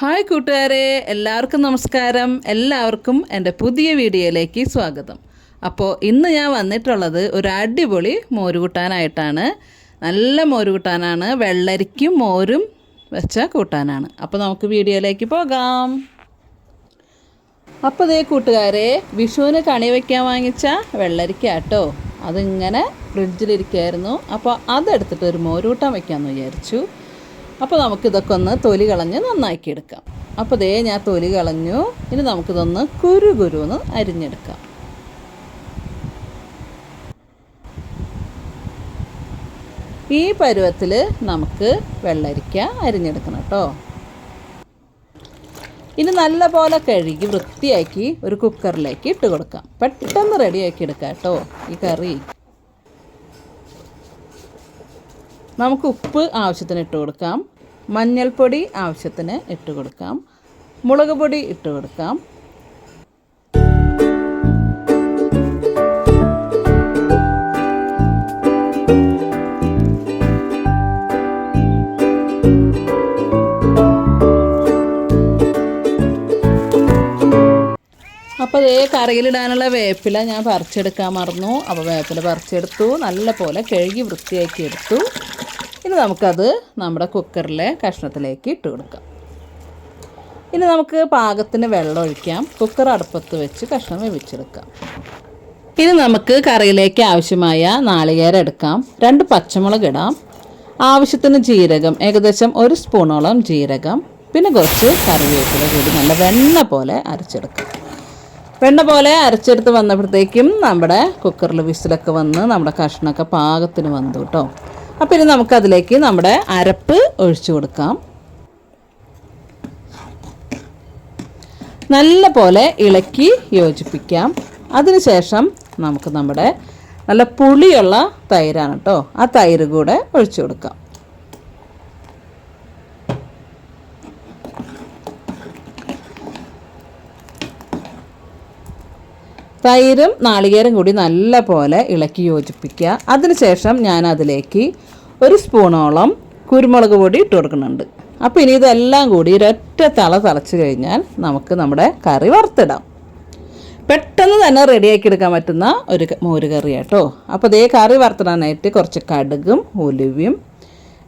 Hi കൂട്ടുകാരെ എല്ലാവർക്കും നമസ്കാരം. എല്ലാവർക്കും എന്റെ പുതിയ വീഡിയോയിലേക്ക് സ്വാഗതം. അപ്പോൾ ഇന്ന് ഞാൻ വന്നിട്ടുള്ളത് ഒരു അടിപൊളി മോര് മോരുകൂട്ടാനായിട്ടാണ് നല്ല മോര് കൂട്ടാനാണ്. വെള്ളരിക്കും മോരും വെച്ച കൂട്ടാനാണ്. അപ്പോൾ നമുക്ക് വീഡിയോയിലേക്ക് പോകാം. അപ്പോൾ ഇതേ കൂട്ടുകാരെ വിഷുവിന് കണി വയ്ക്കാൻ വാങ്ങിച്ച വെള്ളരിക്ക കേട്ടോ. അതിങ്ങനെ ഫ്രിഡ്ജിലിരിക്കുമായിരുന്നു അപ്പോൾ അതെടുത്തിട്ട് ഒരു മോരൂട്ടം വയ്ക്കാമെന്ന് വിചാരിച്ചു. അപ്പോൾ നമുക്കിതൊക്കെ ഒന്ന് തൊലി കളഞ്ഞ് നന്നാക്കി എടുക്കാം അപ്പോൾ ദേ ഞാൻ തൊലി കളഞ്ഞു. ഇനി നമുക്കിതൊന്ന് കുരു കുരു ഒന്ന് അരിഞ്ഞെടുക്കാം. ഈ പരുവത്തിൽ നമുക്ക് വെള്ളരിക്ക അരിഞ്ഞെടുക്കണം കേട്ടോ ഇനി നല്ല പോലെ കഴുകി വൃത്തിയാക്കി ഒരു കുക്കറിലേക്ക് ഇട്ട് കൊടുക്കാം. പെട്ടെന്ന് റെഡിയാക്കി എടുക്കാം കേട്ടോ ഈ കറി. നമുക്ക് ഉപ്പ് ആവശ്യത്തിന് ഇട്ട് കൊടുക്കാം. മഞ്ഞൾപ്പൊടി ആവശ്യത്തിന് ഇട്ട് കൊടുക്കാം. മുളക് പൊടി ഇട്ട് കൊടുക്കാം. അപ്പോൾ ഇതേ കറിയിലിടാനുള്ള വേപ്പില ഞാൻ പറിച്ചെടുക്കാൻ മറന്നു. അപ്പോൾ വേപ്പില പറിച്ചെടുത്തു. നല്ല പോലെ കഴുകി വൃത്തിയാക്കി എടുത്തു. ഇനി നമുക്കത് നമ്മുടെ കുക്കറിലെ കഷ്ണത്തിലേക്ക് ഇട്ട് കൊടുക്കാം. ഇനി നമുക്ക് പാകത്തിന് വെള്ളം ഒഴിക്കാം. കുക്കർ അടുപ്പത്ത് വെച്ച് കഷ്ണം വേവിച്ചെടുക്കാം. ഇനി നമുക്ക് കറിയിലേക്ക് ആവശ്യമായ നാളികേരം എടുക്കാം. രണ്ട് പച്ചമുളക് ഇടാം. ആവശ്യത്തിന് ജീരകം ഏകദേശം ഒരു സ്പൂണോളം ജീരകം പിന്നെ കുറച്ച് കറിവേപ്പില കൂടി നല്ല വെണ്ണ പോലെ അരച്ചെടുക്കാം. വെണ്ണ പോലെ അരച്ചെടുത്ത് വന്നപ്പോഴത്തേക്കും നമ്മുടെ കുക്കറിൽ വിസിലൊക്കെ വന്ന് നമ്മുടെ കഷ്ണമൊക്കെ പാകത്തിന് വന്നു കേട്ടോ. അപ്പോൾ ഇനി നമുക്കതിലേക്ക് നമ്മുടെ അരപ്പ് ഒഴിച്ചു കൊടുക്കാം. നല്ല പോലെ ഇളക്കി യോജിപ്പിക്കാം. അതിനുശേഷം നമുക്ക് നമ്മുടെ നല്ല പുളിയുള്ള തൈരാണ് കേട്ടോ. ആ തൈര് കൂടെ ഒഴിച്ചു കൊടുക്കാം. തൈരും നാളികേരം കൂടി നല്ല പോലെ ഇളക്കി യോജിപ്പിക്കുക. അതിനുശേഷം ഞാൻ അതിലേക്ക് ഒരു സ്പൂണോളം കുരുമുളക് പൊടി ഇട്ട് കൊടുക്കുന്നുണ്ട്. അപ്പോൾ ഇനി ഇതെല്ലാം കൂടി ഒരൊറ്റ തള തളച്ച് കഴിഞ്ഞാൽ നമുക്ക് നമ്മുടെ കറി വറുത്തിടാം. പെട്ടെന്ന് തന്നെ റെഡിയാക്കി എടുക്കാൻ പറ്റുന്ന ഒരു മോര് കറി കേട്ടോ അപ്പോൾ ഇതേ കറി വറുത്തിടാനായിട്ട് കുറച്ച് കടുകും ഉലുവയും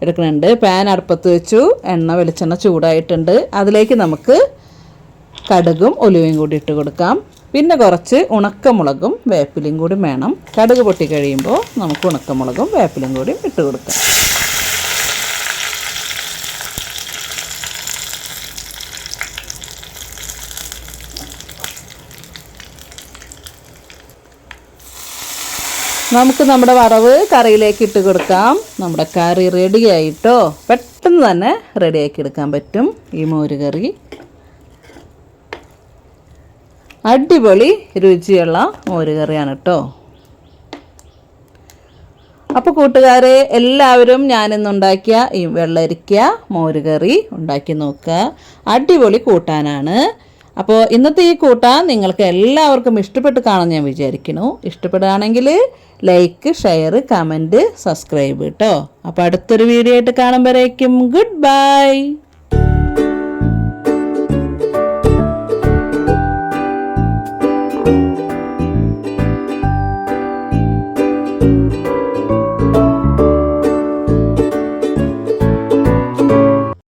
എടുക്കുന്നുണ്ട്. പാൻ അടുപ്പത്ത് വെച്ചു. എണ്ണ വെളിച്ചെണ്ണ ചൂടായിട്ടുണ്ട്. അതിലേക്ക് നമുക്ക് കടുകും ഉലുവയും കൂടി ഇട്ട് കൊടുക്കാം. പിന്നെ കുറച്ച് ഉണക്കമുളകും വേപ്പിലയും കൂടി വേണം. കടുക് പൊട്ടി കഴിയുമ്പോൾ നമുക്ക് ഉണക്കമുളകും വേപ്പിലയും കൂടി ഇട്ട് കൊടുക്കാം. നമുക്ക് നമ്മുടെ വറവ് കറിയിലേക്ക് ഇട്ട് കൊടുക്കാം. നമ്മുടെ കറി റെഡി ആയിട്ടോ? പെട്ടെന്ന് തന്നെ റെഡിയാക്കി എടുക്കാൻ പറ്റും. ഈ മോര് കറി അടിപൊളി രുചിയുള്ള മോരുകറിയാണ് കേട്ടോ അപ്പോൾ കൂട്ടുകാരെ എല്ലാവരും ഞാനിന്നുണ്ടാക്കിയ ഈ വെള്ളരിക്ക മോരുകറി ഉണ്ടാക്കി നോക്കുക. അടിപൊളി കൂട്ടാനാണ്. അപ്പോൾ ഇന്നത്തെ ഈ കൂട്ടാൻ നിങ്ങൾക്ക് എല്ലാവർക്കും ഇഷ്ടപ്പെട്ട് കാണാൻ ഞാൻ വിചാരിക്കുന്നു. ഇഷ്ടപ്പെടുകയാണെങ്കിൽ ലൈക്ക് ഷെയർ കമന്റ് സബ്സ്ക്രൈബ് കേട്ടോ അപ്പോൾ അടുത്തൊരു വീഡിയോ ആയിട്ട് കാണുമ്പോഴേക്കും ഗുഡ് ബൈ